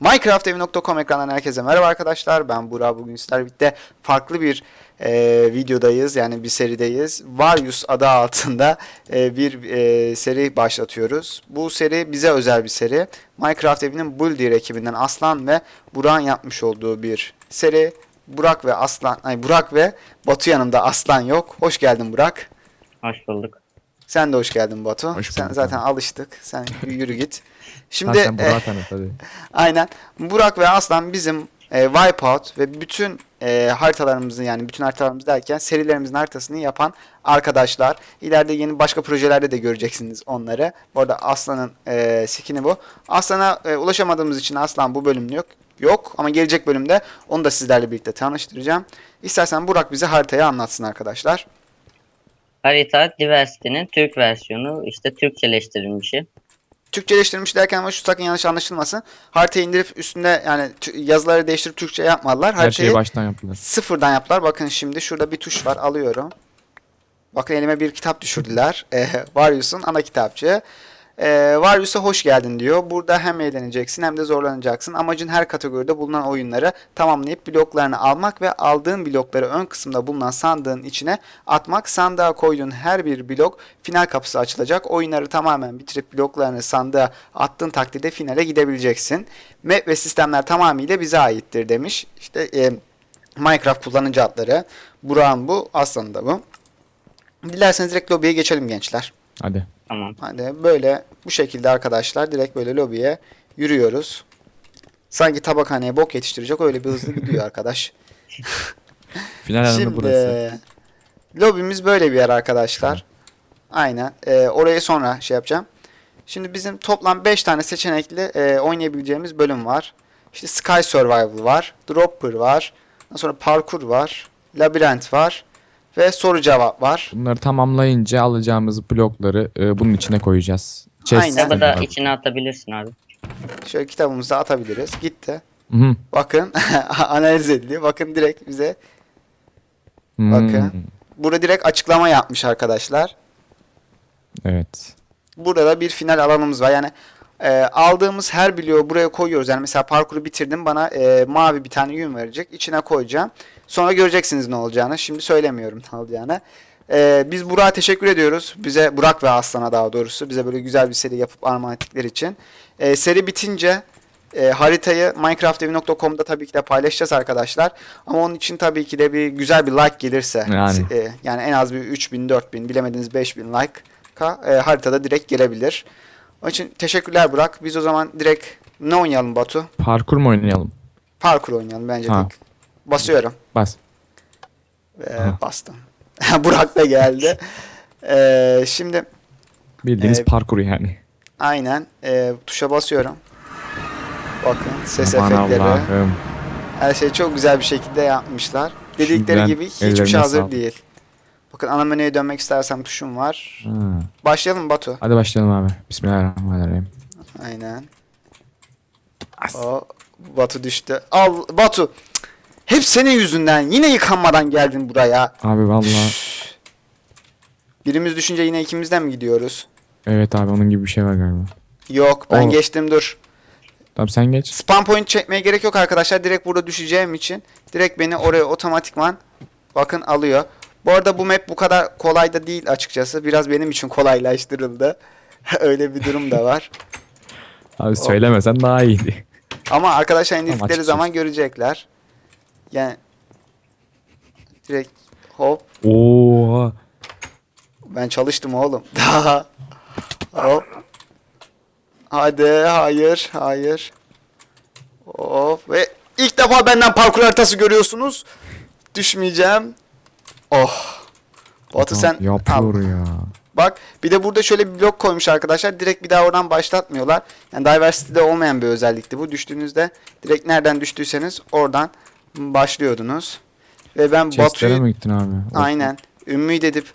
Minecraftevi.com ekranından herkese merhaba arkadaşlar. Ben Burak. Bugün sizlerle birlikte farklı bir e, videodayız. Yani bir serideyiz. Varius adı altında e, bir e, seri başlatıyoruz. Bu seri bize özel bir seri. Minecraft evinin Buldir ekibinden Aslan ve Burak'ın yapmış olduğu bir seri. Burak ve Aslan, ay Burak ve Batu yanımda Aslan yok. Hoş geldin Burak. Hoş bulduk. Sen de hoş geldin Batu. Hoş Sen bulduk zaten abi. alıştık. Sen yürü git. Şimdi, sen e, Burak'ı tanıt hadi. Aynen. Burak ve Aslan bizim e, Wipeout ve bütün e, haritalarımızın yani bütün haritalarımız derken serilerimizin haritasını yapan arkadaşlar. İleride yeni başka projelerde de göreceksiniz onları. Bu arada Aslan'ın e, skin'i bu. Aslan'a e, ulaşamadığımız için Aslan bu bölüm yok. Yok ama gelecek bölümde onu da sizlerle birlikte tanıştıracağım. İstersen Burak bize haritayı anlatsın arkadaşlar. Harita Diversity'nin Türk versiyonu işte Türkçeleştirilmişi. Türkçeleştirilmiş derken ama şu sakın yanlış anlaşılmasın. Haritayı indirip üstünde yani yazıları değiştirip Türkçe yapmadılar. Her Haritayı şeyi baştan yaptılar. Sıfırdan yaptılar. Bakın şimdi şurada bir tuş var. Alıyorum. Bakın elime bir kitap düşürdüler. Ee, Varius'un ana kitapçığı. Ee, Varius'a hoş geldin diyor. Burada hem eğleneceksin hem de zorlanacaksın. Amacın her kategoride bulunan oyunları tamamlayıp bloklarını almak ve aldığın blokları ön kısımda bulunan sandığın içine atmak. Sandığa koyduğun her bir blok final kapısı açılacak. Oyunları tamamen bitirip bloklarını sandığa attığın takdirde finale gidebileceksin. Map ve sistemler tamamıyla bize aittir demiş. İşte e, Minecraft kullanıcı adları. Burak'ın bu, Aslan'ın da bu. Dilerseniz direkt lobiye geçelim gençler. Hadi. Tamam. Hadi böyle bu şekilde arkadaşlar direkt böyle lobiye yürüyoruz. Sanki tabakhaneye bok yetiştirecek öyle bir hızlı gidiyor arkadaş. Final alanı Şimdi burası. lobimiz böyle bir yer arkadaşlar. Aynen. Ee, oraya sonra şey yapacağım. Şimdi bizim toplam 5 tane seçenekli e, oynayabileceğimiz bölüm var. İşte Sky Survival var. Dropper var. Ondan sonra parkur var. Labirent var. Ve soru cevap var. Bunları tamamlayınca alacağımız blokları e, bunun içine koyacağız. Aynen. sistemi Kitabı da içine atabilirsin abi. Şöyle kitabımızda atabiliriz. Gitti. Hı. Bakın analiz ediliyor. Bakın direkt bize Hmm, Bakın. burada direkt açıklama yapmış arkadaşlar. Evet. Burada da bir final alanımız var. Yani e, aldığımız her bloğu buraya koyuyoruz. Yani mesela parkuru bitirdim bana e, mavi bir tane yün verecek. İçine koyacağım. Sonra göreceksiniz ne olacağını. Şimdi söylemiyorum ne olacağını. E, biz Burak'a teşekkür ediyoruz. Bize Burak ve Aslan'a daha doğrusu bize böyle güzel bir seri yapıp armağan ettikleri için. E, seri bitince e, haritayı minecraftevi.com'da tabii ki de paylaşacağız arkadaşlar. Ama onun için tabii ki de bir güzel bir like gelirse Yani. e, yani en az bir 3000 4000 bilemediniz 5000 like e, haritada direkt gelebilir. Onun için teşekkürler Burak. Biz o zaman direkt ne oynayalım Batu? Parkur mu oynayalım? Parkur oynayalım bence Ha. direkt. Basıyorum. Bas. Ha. bastım. Burak da geldi. E, şimdi Bildiğiniz Ee, parkur yani. aynen e, tuşa basıyorum. Bakın ses Aman efektleri. Allah'ım. Her şey çok güzel bir şekilde yapmışlar. Dedikleri Şimdiden gibi hiçbir ellerine şey hazır sağlık. değil. Bakın ana menüye dönmek istersem tuşum var. Ha. Başlayalım mı Batu. Hadi başlayalım abi. Bismillahirrahmanirrahim. Aynen. As. O Batu düştü. Al Batu. Hep senin yüzünden. Yine yıkanmadan geldin buraya. Abi vallahi Birimiz düşünce yine ikimizden mi gidiyoruz? evet abi onun gibi bir şey var galiba. Yok ben O- geçtim dur. Tamam sen geç. Spam point çekmeye gerek yok arkadaşlar. Direkt burada düşeceğim için direkt beni oraya otomatikman bakın alıyor. Bu arada bu map bu kadar kolay da değil açıkçası. Biraz benim için kolaylaştırıldı. Öyle bir durum da var. Abi söylemesen daha iyiydi. Ama arkadaşlar indikleri açıkçası. zaman görecekler. Yani direkt hop Oo. ben çalıştım oğlum. Daha hop. Hadi hayır hayır. Hop ve ilk defa benden parkur haritası görüyorsunuz. Düşmeyeceğim. Oh. Batu sen al. Yapıyor ya. Bak bir de burada şöyle bir blok koymuş arkadaşlar. Direkt bir daha oradan başlatmıyorlar. Yani Diversity'de olmayan bir özellikti bu. Düştüğünüzde direkt nereden düştüyseniz oradan başlıyordunuz. Ve ben Chest'lere Batu'yu mi gittin abi? aynen ümit edip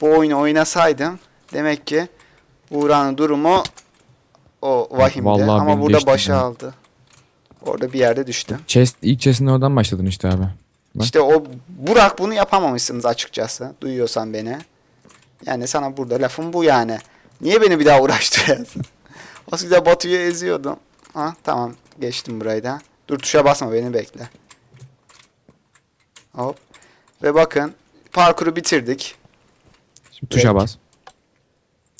bu oyunu oynasaydım demek ki Buğra'nın durumu o vahimdi. Vallahi Ama burada başı ya. aldı. Orada bir yerde düştü. Chest, ilk chest'in oradan başladın işte abi. İşte o Burak bunu yapamamışsınız açıkçası. Duyuyorsan beni. Yani sana burada lafım bu yani. Niye beni bir daha uğraştırıyorsun? o güzel Batu'yu eziyordum. Ha tamam geçtim burayı da. Dur tuşa basma beni bekle. Hop. Ve bakın parkuru bitirdik. Şimdi tuşa Direkt. bas.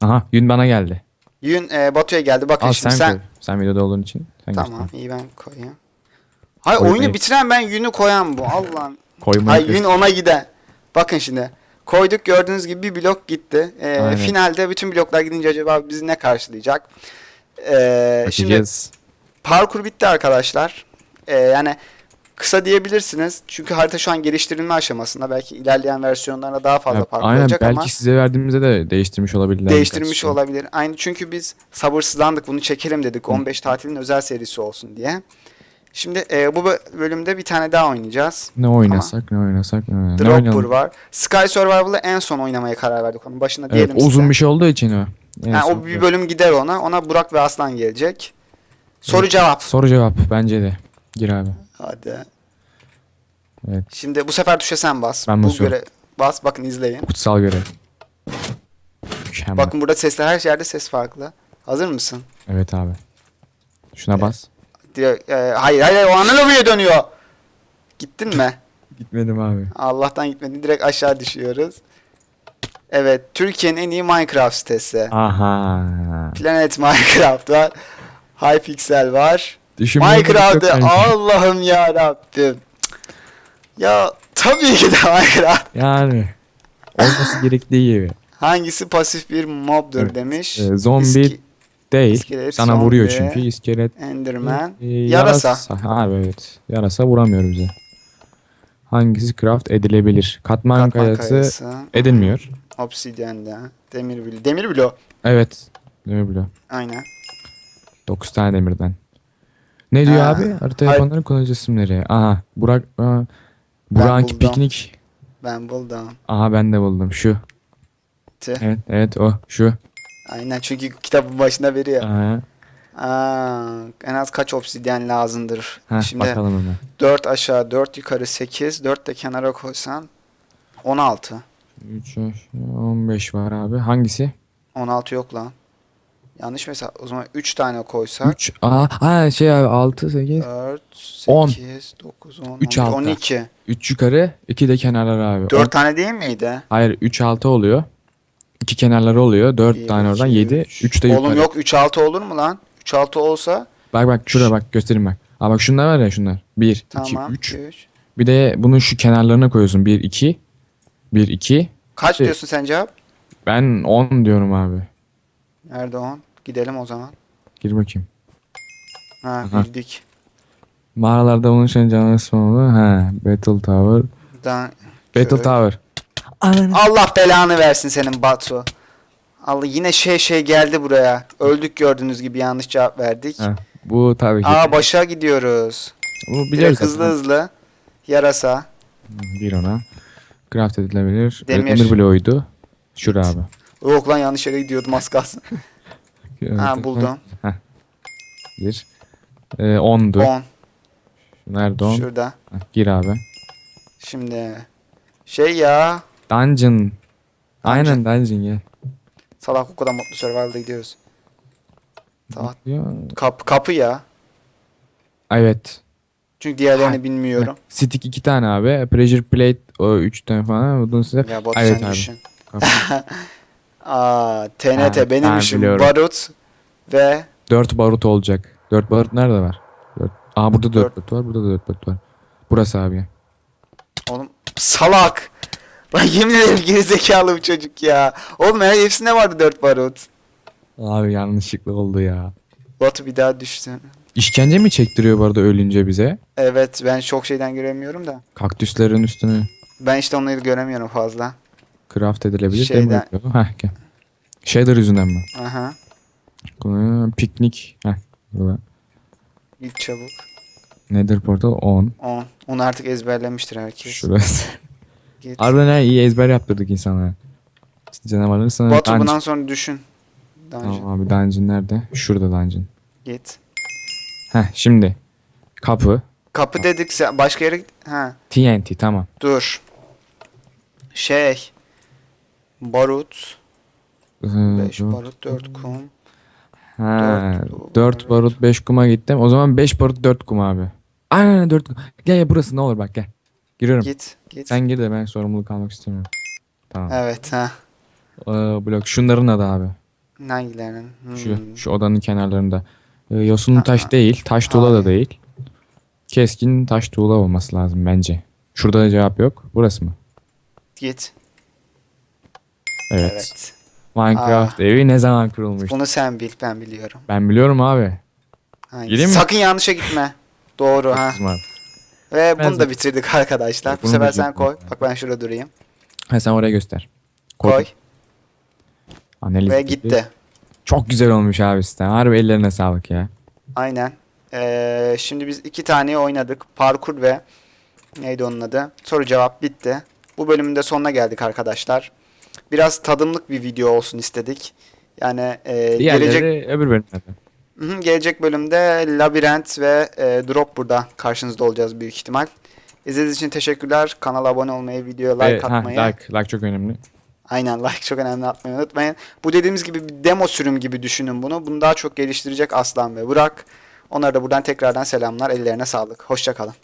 Aha yün bana geldi. Yün e, Batu'ya geldi. Bakın Al şimdi sen, sen. Sen videoda olduğun için. Sen Tamam göster. iyi ben koyayım. Hayır Koy, oyunu bitiren ben yünü koyan bu. Allah'ım. Koymayı Hayır yün ona giden. Bakın şimdi. Koyduk gördüğünüz gibi bir blok gitti. Ee, Aynen. finalde bütün bloklar gidince acaba bizi ne karşılayacak? Ee, şimdi parkur bitti arkadaşlar. Ee, yani kısa diyebilirsiniz. Çünkü harita şu an geliştirilme aşamasında. Belki ilerleyen versiyonlarında daha fazla Ya, parkur aynen olacak belki ama size verdiğimizde de değiştirmiş olabilirler. değiştirilmiş birkaç şey. olabilir. Aynı çünkü biz sabırsızlandık bunu çekelim dedik. 15 tatilin özel serisi olsun diye. Şimdi e, bu bö- bölümde bir tane daha oynayacağız. Ne oynasak ne oynasak ne oynasak. Dropper var. Sky Survival'ı en son oynamaya karar verdik. Onun başına Evet, diyelim uzun size. bir şey olduğu için o. Son- o bir bölüm gider ona. Ona Burak ve Aslan gelecek. Soru cevap. Soru cevap bence de. Gir abi. Hadi. Evet. Şimdi bu sefer tuşa sen bas. Ben bu basıyorum. göre bas bakın izleyin. Kutsal görev. Mükemmel. Bakın burada sesler her yerde ses farklı. Hazır mısın? Evet abi. Şuna bas. Direkt, e, hayır hayır o anlamaya dönüyor. Gittin mi? Gitmedim abi. Allah'tan gitmedi. Direkt aşağı düşüyoruz. Evet, Türkiye'nin en iyi Minecraft sitesi. Aha. Planet Minecraft var. Hypixel var. Düşünmeye gerek yok Minecraft'ı bence. Allah'ım ya Rabbim. Ya tabii ki de Minecraft. Yani. Olması gerektiği gibi. Hangisi pasif bir mobdur Evet. demiş. Ee, zombi İski- Değil. İskelet, Sana vuruyor zombi, çünkü iskelet. Enderman. Ee, yarasa. Abi evet. Yarasa vuramıyor bize. Hangisi craft edilebilir? Katman, Katman kayası, kayası. edilmiyor. Obsidian de. Demir bloğu. Demir bloğu. Evet. Ne biliyor? Aynen. 9 tane demirden. Ne diyor Ha, abi? Harita hay- yapanların kullanıcı isimleri. Aha. Burak. Aa, Burak'ınki buldum. piknik. Ben buldum. Aha ben de buldum. Şu. Tüh. Evet evet o. Şu. Aynen çünkü kitabın başına veriyor. Aa, en az kaç obsidyen lazımdır? Heh, Şimdi bakalım hemen. 4 aşağı 4 yukarı 8 4 de kenara koysan 16. 3, 15 var abi. Hangisi? 16 yok lan. Yanlış mesela o zaman 3 tane koysak 3. Aa, ha şey abi 6, 8. 4 On. 8 9 10 Üç 11, altı. 12. 3 yukarı, 2 de kenarlar abi. 4 On- tane değil miydi? Hayır 3 6 oluyor. 2 kenarları oluyor. 4 Bir, tane oradan iki, 7. üç. 3 de yukarı. Oğlum yok 3 6 olur mu lan? 3 6 olsa Bak bak şurada bak göstereyim bak. Aa bak şunlar var ya şunlar. 1, 2, tamam 3. 3. Bir de bunun şu kenarlarına koyuyorsun. 1, 2. 1, 2. Kaç Şey- diyorsun sen cevap? Ben 10 diyorum abi. Nerede 10? Gidelim o zaman. Gir bakayım. Ha Aha. bildik. Mağaralarda bulunuşan canlı ismi oldu. Ha, Battle Tower. Dan Battle Şöyle. Tower. Allah belanı versin senin Batu. Allah yine şey şey geldi buraya. Öldük gördüğünüz gibi yanlış cevap verdik. Ha, bu tabii ki. Aa başa gidiyoruz. bu biliyoruz Direkt hızlı zaten. hızlı. Yarasa. Bir ona. Craft edilebilir. Demir. Demir bloğuydu. Şura abi. Yok lan yanlış yere gidiyordum az kalsın. ha buldum. Bir. Ee, 10'du. 10. Nerede 10? Şurada. Ha, Gir abi. Şimdi şey ya. Dungeon. Aynen dungeon gel. Salak o kadar mutlu survival'da gidiyoruz. Tamam. Ya, Kapı kapı ya. Evet. Çünkü diğerlerini Ha, bilmiyorum. Stick 2 tane abi. Pressure plate o 3 tane falan. Bunun size Ya Batu Evet sen abi. düşün. Aa TNT Ha, benim ben işim biliyorum. barut ve 4 barut olacak. 4 barut nerede var? Dört. Aa burada 4 Dört. barut var. Burada da 4 barut var. Burası abi. Oğlum salak. Ben yemin ederim gerizekalı bu çocuk ya. Oğlum her hepsinde vardı dört barut. Abi yanlışlıkla oldu ya. Batu bir daha düştü. İşkence mi çektiriyor bu arada ölünce bize? Evet ben çok şeyden göremiyorum da. Kaktüslerin üstüne Ben işte onları göremiyorum fazla. craft edilebilir. Şeyden- Demir bloğu. Heh gel. Shader yüzünden mi? Aha. Ee, Piknik. Heh. burada. Git çabuk. Nether portal 10. 10. Onu artık ezberlemiştir herkes. Şurası. Git. Harbiden ha, iyi ezber yaptırdık insanlara. Canavarları sana Batu dungeon- bundan sonra düşün. Dungeon. Tamam abi dungeon nerede? Şurada dungeon. Git. Heh şimdi. Kapı. Kapı dedik sen başka yere git. Ha. TNT tamam. Dur. Şey. Barut. Ee, 5 dur. barut 4 kum. Ha, Dört- 4 barut 5 kuma gittim. O zaman 5 barut 4 kum abi. Aynen 4 kum. Gel gel burası ne olur bak gel. Giriyorum. Git. Git. Sen gir de ben sorumluluk almak istemiyorum. Tamam. Evet ha. Ee, blok şunların adı abi. Hangilerinin? Hmm. Şu şu odanın kenarlarında. Ee, yosunlu taş değil, taş tuğla Hayır. da değil. Keskin taş tuğla olması lazım bence. Şurada da cevap yok. Burası mı? Git. Evet. Evet. Minecraft evi ne zaman kurulmuş? Bunu sen bil ben biliyorum. Ben biliyorum abi. Hangisi? Gireyim mi? Sakın yanlışa gitme. Doğru ha. Ve bunu da bitirdik arkadaşlar. Bu sefer sen koy. Bak ben şurada durayım. Ha sen oraya göster. Koy. Analiz Ve bitti. gitti. Çok güzel olmuş abi sistem. Harbi ellerine sağlık ya. Aynen. Ee, şimdi biz iki tane oynadık. Parkur ve neydi onun adı? Soru cevap bitti. Bu bölümün de sonuna geldik arkadaşlar. Biraz tadımlık bir video olsun istedik. Yani e, Diğerleri gelecek öbür bölümlerde. Hı hı, gelecek bölümde labirent ve e, drop burada karşınızda olacağız büyük ihtimal. İzlediğiniz için teşekkürler. Kanala abone olmayı, videoya like Ve- ha, atmayı. like, like çok önemli. Aynen like çok önemli atmayı unutmayın. Bu dediğimiz gibi bir demo sürüm gibi düşünün bunu. Bunu daha çok geliştirecek Aslan ve Burak. Onlara da buradan tekrardan selamlar. Ellerine sağlık. Hoşçakalın.